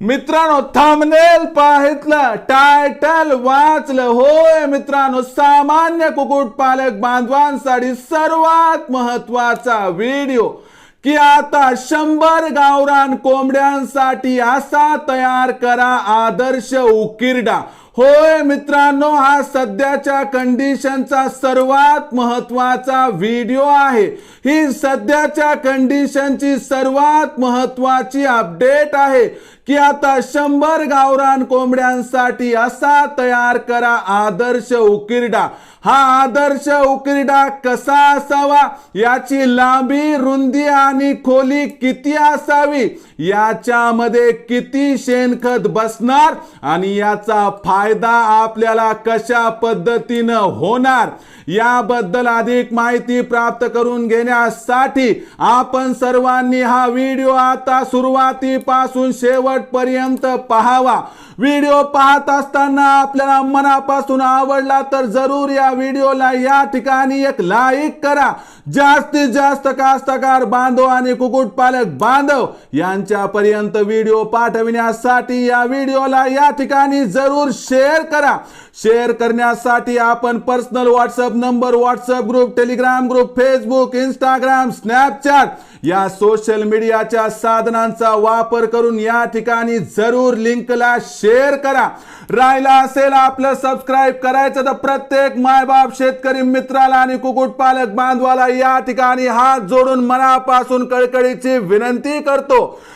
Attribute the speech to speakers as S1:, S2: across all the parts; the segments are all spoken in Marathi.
S1: मित्रांनो थांबनेल पाहितलं टायटल वाचलं. होय मित्रांनो सामान्य कुक्कुटपालक बांधवांसाठी सर्वात महत्त्वाचा व्हिडिओ की आता शंभर गावरान कोंबड्यांसाठी असा तयार करा आदर्श उकिरडा. होय मित्रांनो हा सध्याच्या कंडिशनचा सर्वात महत्त्वाचा व्हिडिओ आहे. ही सध्याच्या कंडिशनची सर्वात महत्वाची अपडेट आहे. की आता शंभर गावरान कोंबड्यांसाठी असा तयार करा आदर्श उकिरडा. हा आदर्श उकिरडा कसा असावा? याची लांबी रुंदी आणि खोली किती असावी? याच्यामध्ये किती शेणखत बसणार आणि याचा फायदा आपल्याला कशा पद्धतीनं होणार? याबद्दल अधिक माहिती प्राप्त करून घेण्यासाठी आपण सर्वांनी हा व्हिडिओ आता सुरुवातीपासून शेवट शेवटपर्यंत पाहावा. व्हिडिओ पाहत असताना आपल्याला मनापासून आवडला तर जरूर या व्हिडिओला या ठिकाणी एक लाईक करा. जास्तीत जास्त कास्तकार बांधव आणि कुक्कुटपालक बांधव यांच्यापर्यंत व्हिडिओ पाठविण्यासाठी या व्हिडिओला या ठिकाणी जरूर शेअर करा. शेअर करण्यासाठी आपण personal WhatsApp number WhatsApp group Telegram group Facebook Instagram Snapchat या सोशल मीडियाच्या साधनांचा वापर करून या ठिकाणी जरूर लिंकला शेअर करा. राहिला असेल आपलं सबस्क्राईब करायचं तर प्रत्येक मायबाप शेतकरी मित्राला आणि कुक्कुटपालक बांधवाला या ठिकाणी हात जोडून मनापासून कळकळीची विनंती करतो.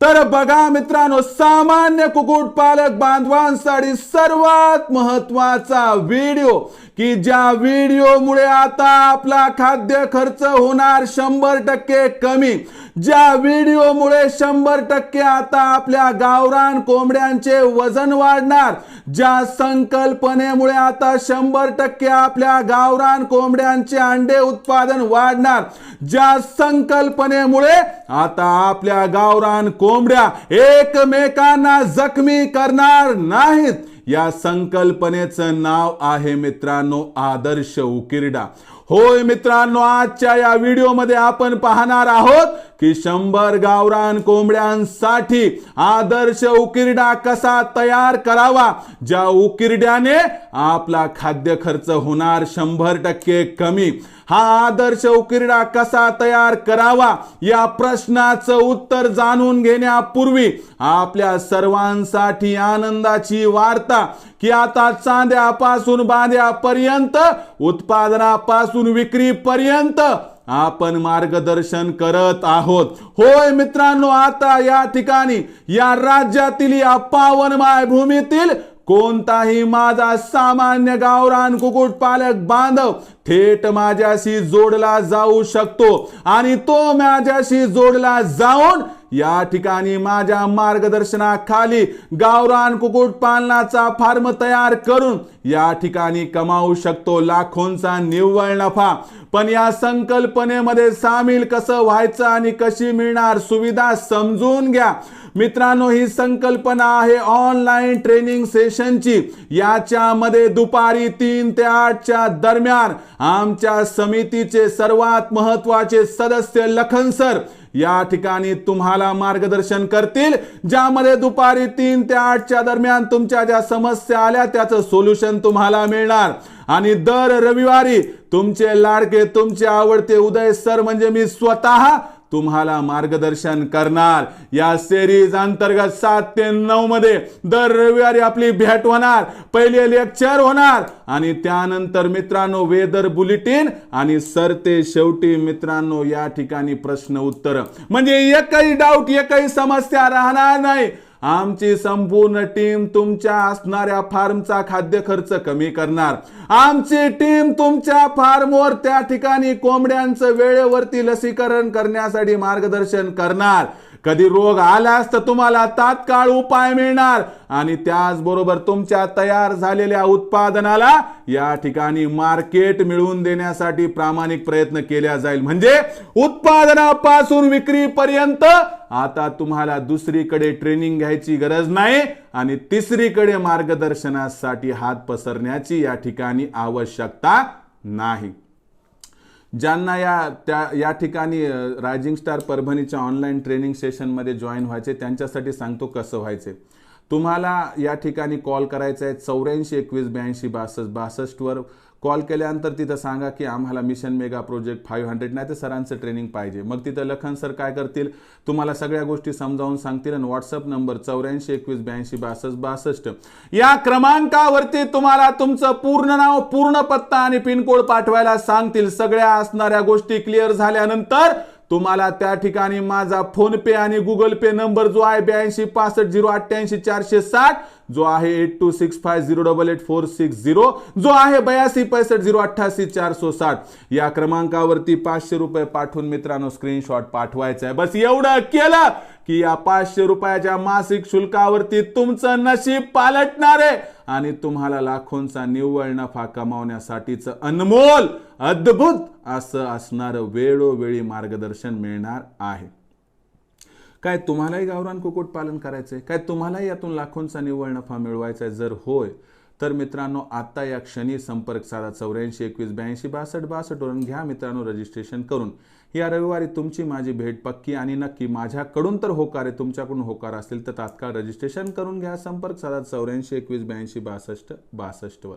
S1: तर बघा मित्रांनो सामान्य कुक्कुटपालक बांधवांसाठी सर्वात महत्त्वाचा व्हिडिओ की ज्या व्हिडिओमुळे आता आपला खाद्य खर्च होणार शंभर टक्के कमी. ज्या व्हिडिओमुळे शंभर टक्के आता आपल्या गावरान कोंबड्यांचे वजन वाढणार ज्या संकल्पनेमुळे आता शंभर टक्के आपल्या गावरान कोंबड्यांचे अंडे उत्पादन वाढणार ज्या संकल्पनेमुळे आता आपल्या गावरान कोंबड्या एकमेकांना जखमी करणार नाहीत. या संकल्पनेचं नाव आहे मित्रांनो आदर्श उकिरडा. होय मित्रांनो आजच्या या व्हिडिओमध्ये आपण पाहणार आहोत की शंभर गावरान कोंबड्यांसाठी आदर्श उकिरडा कसा तयार करावा ज्या उकिरड्याने आपला खाद्य खर्च होणार शंभर टक्के कमी. हा आदर्श उकिरडा कसा तयार करावा? या प्रश्नाचं उत्तर जाणून घेण्यापूर्वी आपल्या सर्वांसाठी आनंदाची वार्ता की आता चांद्यापासून बांध्यापर्यंत उत्पादनापासून विक्रीपर्यंत आपण मार्गदर्शन करत आहोत. होय मित्रांनो आता या ठिकाणी या राज्यातील या पावनमाय भूमीतील कोणताही माझा सामान्य गावरान कुक्कुटपालक बांधव थेट माझ्याशी जोडला जाऊ शकतो आणि तो माझ्याशी जोडला जाऊन या ठिकाणी माझ्या मार्गदर्शनाखाली गावरान कुक्कुटपालनाचा फार्म तयार करून या ठिकाणी कमावू शकतो लाखोंचा निव्वळ नफा. पण या संकल्पनेमध्ये सामील कसं व्हायचं आणि कशी मिळणार सुविधा समजून घ्या. मित्रांनो ही संकल्पना आहे ऑनलाईन ट्रेनिंग सेशनची. याच्यामध्ये दुपारी तीन ते आठच्या दरम्यान आमच्या समितीचे सर्वात महत्त्वाचे सदस्य लखन सर या ठिकाणी तुम्हाला मार्गदर्शन करतील ज्यामध्ये दुपारी तीन ते आठच्या दरम्यान तुमच्या ज्या समस्या आल्या त्याचं सोल्युशन तुम्हाला मिळणार. आणि दर रविवारी तुमचे लाडके तुमचे आवडते उदय सर म्हणजे मी स्वतः तुम्हाला मार्गदर्शन करणार. या सिरीज अंतर्गत सात ते नऊ मध्ये दर रविवारी आपली भेट होणार पहिले लेक्चर होणार. आणि त्यानंतर मित्रांनो वेदर बुलेटिन आणि सरते शेवटी मित्रांनो या ठिकाणी प्रश्न उत्तर. म्हणजे एकही डाऊट एकही समस्या राहणार नाही. आमची संपूर्ण टीम तुमच्या असणाऱ्या फार्मचा खाद्य खर्च कमी करणार. आमची टीम तुमच्या फार्मवर त्या ठिकाणी कोंबड्यांचं वेळेवरती लसीकरण करण्यासाठी मार्गदर्शन करणार. कधी रोग आलास तर तुम्हाला तात्काळ उपाय मिळणार. आणि त्याचबरोबर तुमच्या तयार झालेल्या उत्पादनाला या ठिकाणी मार्केट मिळवून देण्यासाठी प्रामाणिक प्रयत्न केला जाईल. म्हणजे उत्पादनापासून विक्रीपर्यंत आता तुम्हाला दुसरीकडे ट्रेनिंग घ्यायची गरज नाही आणि तिसरीकडे मार्गदर्शनासाठी हात पसरण्याची या ठिकाणी आवश्यकता नाही. ज्यांना या त्या या ठिकाणी रायझिंग स्टार परभणीच्या ऑनलाईन ट्रेनिंग सेशनमध्ये जॉईन व्हायचे त्यांच्यासाठी सांगतो कसं व्हायचे. तुम्हाला या ठिकाणी कॉल करायचा आहे चौऱ्याऐंशी एकवीस ब्याऐंशी बासष्ट बासष्टवर कॉल केल्यानंतर तिथं सांगा की आम्हाला mission mega project five hundred नाही तर सरांचं ट्रेनिंग पाहिजे. मग तिथं लखन सर काय करतील? तुम्हाला सगळ्या गोष्टी समजावून सांगतील आणि व्हॉट्सअप नंबर चौऱ्याऐंशी एकवीस ब्याऐंशी बासष्ट बासष्ट. या क्रमांकावरती तुम्हाला तुमचं पूर्ण नाव पूर्ण पत्ता आणि पिनकोड पाठवायला सांगतील. सगळ्या असणाऱ्या गोष्टी क्लिअर झाल्यानंतर तुम्हाला त्या ठिकाणी माझा फोन पे आणि गुगल पे नंबर जो आहे ब्याऐंशी पासष्ट झिरो अठ्ठ्याऐंशी चारशे साठ जो आहे eight two six five zero double eight four six zero जो आहे बयासी पैसष्ट झिरो अठ्ठासी चारशे साठ या क्रमांकावरती पाचशे रुपये पाठवून मित्रांनो स्क्रीनशॉट पाठवायचा आहे. बस एवढं केलं की या पाचशे रुपयाच्या मासिक शुल्कावरती तुमचं नशीब पालटणार आहे. आणि तुम्हाला लाखोंचा निव्वळ नफा कमावण्यासाठीचं अनमोल अद्भुत असं असणारं वेळोवेळी मार्गदर्शन मिळणार आहे. काय तुम्हालाही गावरान कुक्कुट पालन करायचं आहे काय तुम्हालाही यातून लाखोंचा निव्वळ नफा मिळवायचा आहे जर होय तर मित्रांनो आता या क्षणी संपर्क साधा चौऱ्याऐंशी एकवीस ब्याऐंशी बासष्ट बासष्ट वरून घ्या मित्रांनो रजिस्ट्रेशन करून. या रविवारी तुमची माझी भेट पक्की आणि नक्की माझ्याकडून तर होकार आहे तुमच्याकडून होकार असेल तर तात्काळ रजिस्ट्रेशन करून घ्या. संपर्क साधा चौऱ्याऐंशी एकवीस ब्याऐंशी बासष्ट बासष्टवर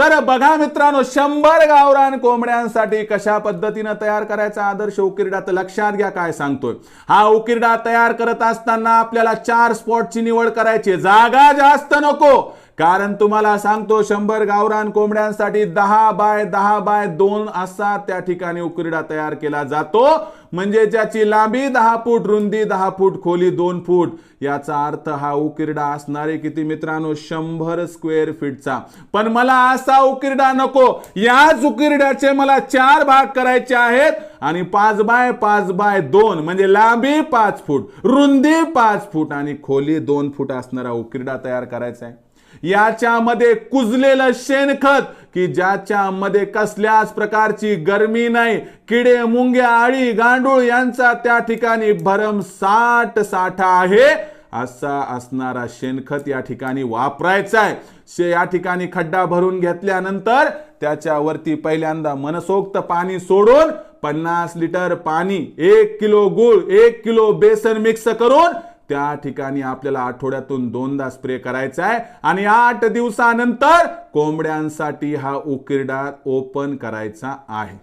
S1: तर बघा मित्रांनो शंभर गावरान कोंबड्यांसाठी कशा पद्धतीनं तयार करायचा आदर्श उकिरडा तर लक्षात घ्या काय सांगतोय. हा उकिरडा तयार करत असताना आपल्याला चार स्पॉटची निवड करायची जागा जास्त नको. कारण तुम्हाला सांगतो शंभर गावरान कोंबड्यांसाठी दहा बाय दहा बाय दोन असा त्या ठिकाणी उकिरडा तयार केला जातो. म्हणजे ज्याची लांबी दहा फूट रुंदी दहा फूट खोली दोन फूट याचा अर्थ हा उकिरडा असणारे किती मित्रांनो शंभर स्क्वेअर फीटचा. पण मला असा उकिरडा नको. याच उकिरड्याचे मला चार भाग करायचे आहेत आणि पाच बाय पाच बाय दोन म्हणजे लांबी पाच फूट रुंदी पाच फूट आणि खोली दोन फूट असणारा उकिरडा तयार करायचा आहे. याच्यामध्ये कुजलेलं शेणखत की ज्याच्यामध्ये कसल्याच प्रकारची गरमी नाही. किडे मुंग्या आळी गांडूळ यांचा त्या ठिकाणी भरमसाठ साठा आहे. असा असणारा शेणखत या ठिकाणी वापरायचा आहे शे या ठिकाणी खड्डा भरून घेतल्यानंतर त्याच्यावरती पहिल्यांदा मनसोक्त पाणी सोडून पन्नास लिटर पाणी एक किलो गुळ एक किलो बेसन मिक्स करून त्या ठिकाणी आपल्याला आठवड्यातून दोनदा स्प्रे करायचा आहे. आणि आठ दिवसानंतर कोंबड्यांसाठी हा उकिरडा ओपन करायचा आहे.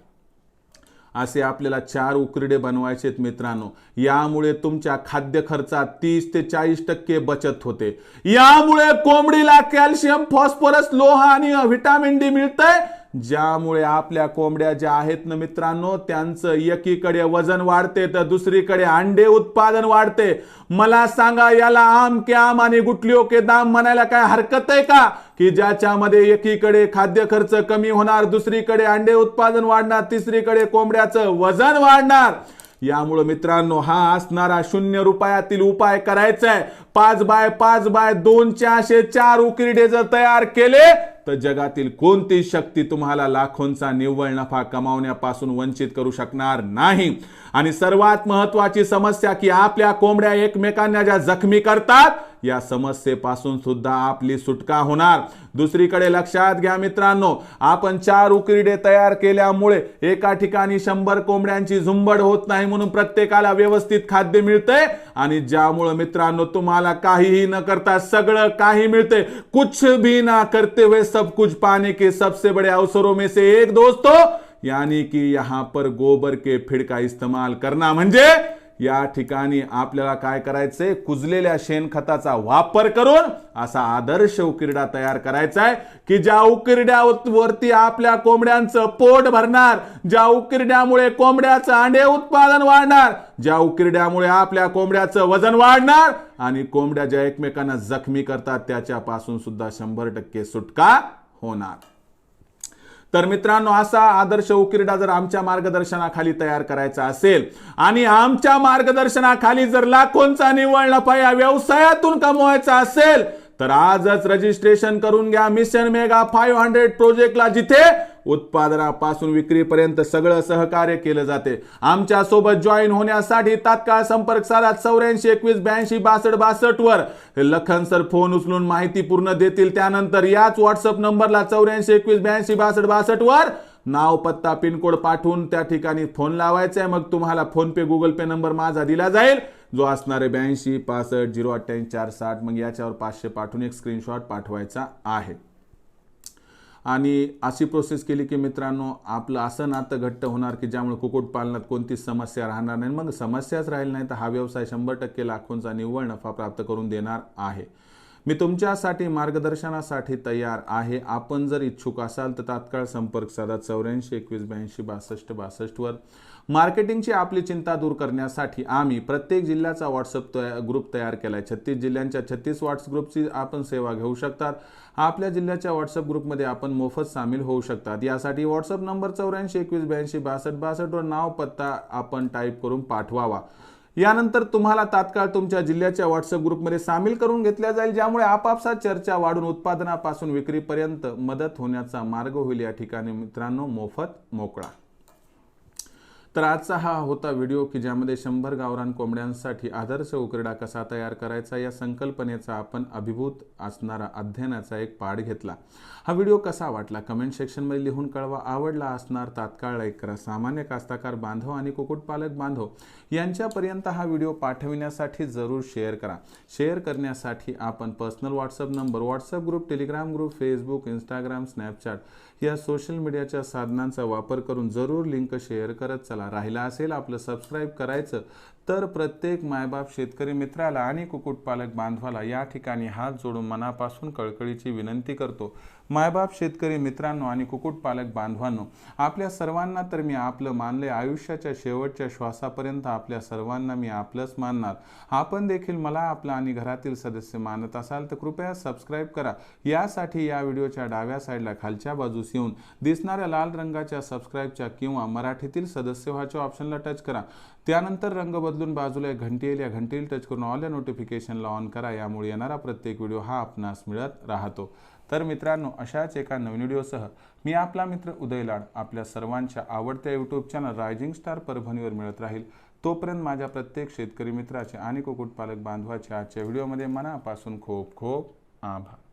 S1: असे आपल्याला चार उकिरडे बनवायचे आहेत मित्रांनो. यामुळे तुमच्या खाद्य खर्चात तीस ते चाळीस टक्के बचत होते. यामुळे कोंबडीला कॅल्शियम फॉस्फरस लोह आणि व्हिटॅमिन डी मिळतंय. ज्यामुळे आपल्या कोंबड्या ज्या आहेत ना मित्रांनो त्यांचं एकीकडे वजन वाढते तर दुसरीकडे अंडे उत्पादन वाढते. मला सांगा याला आम के आम आणि गुटलिओ के दाम म्हणायला काय हरकत आहे का? की ज्याच्यामध्ये एकीकडे खाद्य खर्च कमी होणार दुसरीकडे अंडे उत्पादन वाढणार तिसरीकडे कोंबड्याचं वजन वाढणार? यामुळे मित्रांनो हा असणारा शून्य रुपयातील उपाय करायचा आहे पाच बाय पाच बाय दोनच्या असे चार उकिरडे जर तयार केले तर जगातील कोणती शक्ती तुम्हाला लाखोंचा निव्वळ नफा कमावण्यापासून वंचित करू शकणार नाही? आणि सर्वात महत्वाची समस्या की आपल्या कोंबड्या एकमेकांना ज्या जखमी करतात या समस्येपासून सुद्धा आपली सुटका होणार. दुसरीकडे लक्षात घ्या मित्रांनो आपण चार उकिरडे तयार केल्यामुळे एका ठिकाणी शंभर कोंबड्यांची झुंबड होत नाही म्हणून प्रत्येकाला व्यवस्थित खाद्य मिळते आणि ज्यामुळे मित्रांनो तुम्हाला काहीही न करता सगळं काही मिळते कुछ भी ना करते हुए सब कुछ पाने के सबसे बड़े अवसरों में से एक दोस्तों हो, यानी कि यहाँ पर गोबर के फिडका इस्तेमाल करना म्हणजे या ठिकाणी आपल्याला काय करायचंय? कुजलेल्या शेणखताचा वापर करून असा आदर्श उकिरडा तयार करायचा आहे की ज्या उकिरड्यावरती आपल्या कोंबड्यांचं पोट भरणार ज्या उकिरड्यामुळे कोंबड्याचं अंडे उत्पादन वाढणार ज्या उकिरड्यामुळे आपल्या कोंबड्याचं वजन वाढणार आणि कोंबड्या ज्या एकमेकांना जखमी करतात त्याच्यापासून सुद्धा शंभर टक्के सुटका होणार. तर मित्रांनो असा आदर्श उकिरडा जर आमच्या मार्गदर्शनाखाली तयार करायचा असेल आणि आमच्या मार्गदर्शनाखाली जर लाखोंचा निव्वळ नफा या व्यवसायातून कमवायचा असेल तर आजच रजिस्ट्रेशन करून घ्या. मिशन मेगा फाईव्ह हंड्रेड प्रोजेक्टला जिथे उत्पादनापासून विक्रीपर्यंत सगळं सहकार्य केलं जाते. आमच्यासोबत जॉईन होण्यासाठी तात्काळ संपर्क साधा. चौऱ्याऐंशी एकवीस ब्याऐंशी बासष्ट बासष्ट वर. लखन सर फोन उचलून माहिती पूर्ण देतील. त्यानंतर याच व्हॉट्सअप नंबरला चौऱ्याऐंशी एकवीस ब्याऐंशी बासष्ट बासष्ट वर नाव पत्ता पिनकोड पाठवून त्या ठिकाणी फोन लावायचा आहे. मग तुम्हाला PhonePe Google Pay number माझा दिला जाईल. जो असणार आहे ब्याऐंशी पासष्ट झिरो अठ्ठ्याऐंशी चार साठ मग याच्यावर पाचशे पाठवून एक स्क्रीनशॉट पाठवायचा आहे. आणि अशी प्रोसेस केली की मित्रांनो आपलं असं नातं घट्ट होणार की ज्यामुळे कुक्कुटपालनात कोणतीच समस्या राहणार नाही. मग समस्याच राहील नाही तर हा व्यवसाय शंभर टक्के लाखोंचा निव्वळ नफा प्राप्त करून देणार आहे. मी तुमच्यासाठी मार्गदर्शनासाठी तयार आहे. आपण जर इच्छुक असाल तर तात्काळ संपर्क साधा. चौऱ्याऐंशी एकवीस ब्याऐंशी बासष्ट बासष्टवर मार्केटिंगची आपली चिंता दूर करण्यासाठी आम्ही प्रत्येक जिल्ह्याचा व्हॉट्सअप ग्रुप तयार केला आहे छत्तीस जिल्ह्यांच्या छत्तीस व्हॉट्स ग्रुपची आपण सेवा घेऊ शकतात. आपल्या जिल्ह्याच्या व्हॉट्सअप ग्रुपमध्ये आपण मोफत सामील होऊ शकतात. यासाठी व्हॉट्सअप नंबर चौऱ्याऐंशी एकवीस ब्याऐंशी बासष्ट बासष्टवर नाव पत्ता आपण टाईप करून पाठवावा. यानंतर तुम्हाला तात्काळ तुमच्या जिल्ह्याच्या व्हॉट्सअप ग्रुपमध्ये सामील करून घेतल्या जाईल ज्यामुळे आपापसात चर्चा वाढून उत्पादनापासून विक्रीपर्यंत मदत होण्याचा मार्ग होईल या ठिकाणी मित्रांनो मोफत मोकळा. तर आजचा हा होता व्हिडिओ की ज्यामध्ये शंभर गावरान कोंबड्यांसाठी आदर्श उकरडा कसा तयार करायचा या संकल्पनेचा आपण अभिभूत असणारा अध्ययनाचा एक पाठ घेतला. हा व्हिडिओ कसा वाटला? कमेंट सेक्शनमध्ये लिहून कळवा. आवडला असणार तात्काळ लाईक करा. सामान्य कास्ताकार बांधव आणि कुक्कुटपालक बांधव यांच्यापर्यंत हा व्हिडिओ पाठविण्यासाठी जरूर शेअर करा. शेअर करण्यासाठी आपण personal WhatsApp number WhatsApp group Telegram group Facebook Instagram Snapchat या सोशल मीडियाच्या साधनांचा वापर करून जरूर लिंक शेअर करत चला. राहिला असेल आपलं सबस्क्राईब करायचं तर प्रत्येक मायबाप शेतकरी मित्राला आणि कुक्कुटपालक बांधवाला या ठिकाणी हात जोडून मनापासून कळकळीची विनंती करतो. मायबाप शेतकरी मित्रांनो आणि कुक्कुटपालक बांधवांनो आपल्या सर्वांना तर मी आपलं मानले आयुष्याच्या शेवटच्या श्वासापर्यंत आपल्या सर्वांना मी आपलंच मानणार. आपण देखील मला आपला आणि घरातील सदस्य मानत असाल तर कृपया सबस्क्राईब करा. यासाठी या व्हिडिओच्या डाव्या साईडला खालच्या बाजूस येऊन दिसणाऱ्या लाल रंगाच्या सबस्क्राईबच्या किंवा मराठीतील सदस्य व्हाच्या ऑप्शनला टच करा. त्यानंतर रंग बदलून बाजूला एक घंटी येईल या घंटीला टच करून ऑल या नोटिफिकेशनला ऑन करा. यामुळे येणारा प्रत्येक व्हिडिओ हा आपणास मिळत राहतो. तर मित्रांनो अशाच एका नवीन व्हिडिओसह मी आपला मित्र उदय लाड आपल्या सर्वांच्या आवडत्या यूट्यूब चॅनल रायझिंग स्टार परभणीवर मिळत राहील. तोपर्यंत माझ्या प्रत्येक शेतकरी मित्राचे आणि कुक्कुटपालक बांधवाचे आजच्या व्हिडिओमध्ये मनापासून खूप खूप आभार.